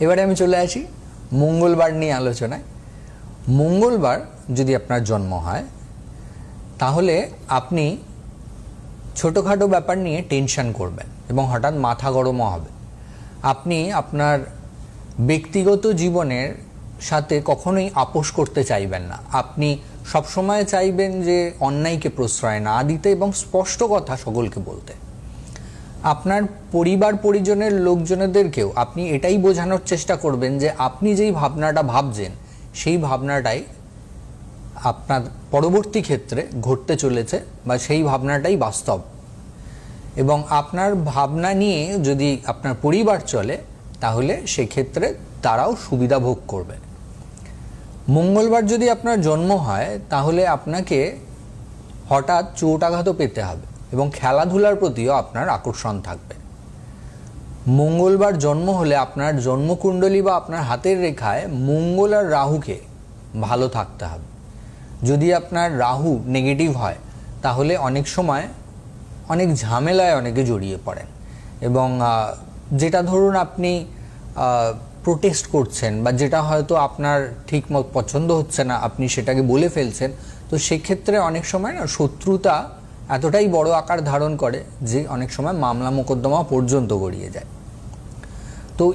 এবারে আমি চলে আসি মঙ্গলবার নিয়ে আলোচনায়। মঙ্গলবার যদি আপনার জন্ম হয়, তাহলে আপনি ছোটোখাটো ব্যাপার নিয়ে টেনশন করবেন এবং হঠাৎ মাথা গরমও হবে। আপনি আপনার ব্যক্তিগত জীবনের সাথে কখনোই আপোষ করতে চাইবেন না। আপনি সবসময় চাইবেন যে অন্যায়কে প্রশ্রয় না দিতে এবং স্পষ্ট কথা সকলকে বলতে। আপনার পরিবার, পরিজনের লোকজনেদেরকেও আপনি এটাই বোঝানোর চেষ্টা করবেন যে আপনি যেই ভাবনাটা ভাবছেন, সেই ভাবনাটাই আপনার পরবর্তী ক্ষেত্রে ঘটতে চলেছে বা সেই ভাবনাটাই বাস্তব। এবং আপনার ভাবনা নিয়ে যদি আপনার পরিবার চলে, তাহলে সেক্ষেত্রে তারাও সুবিধা ভোগ করবে। মঙ্গলবার যদি আপনার জন্ম হয়, তাহলে আপনাকে হঠাৎ চোটাঘাতও পেতে হবে। এবং খেলাধুলার প্রতিও আপনার আকর্ষণ থাকবে। মঙ্গলবার জন্ম হলে আপনার জন্মকুণ্ডলী বা আপনার হাতের রেখায় মঙ্গল আর রাহুকে ভালো থাকতে হবে। যদি আপনার রাহু নেগেটিভ হয়, তাহলে অনেক সময় অনেক ঝামেলায় অনেকে জড়িয়ে পড়েন এবং যেটা ধরুন আপনি প্রোটেস্ট করছেন বা যেটা হয়তো আপনার ঠিকমত পছন্দ হচ্ছে না, আপনি সেটাকে বলে ফেলছেন, তো সেক্ষেত্রে অনেক সময় না শত্রুতা এতটাই বড় আকার ধারণ করে যে অনেক সময় মামলা মোকদ্দমা পর্যন্ত গড়িয়ে যায়।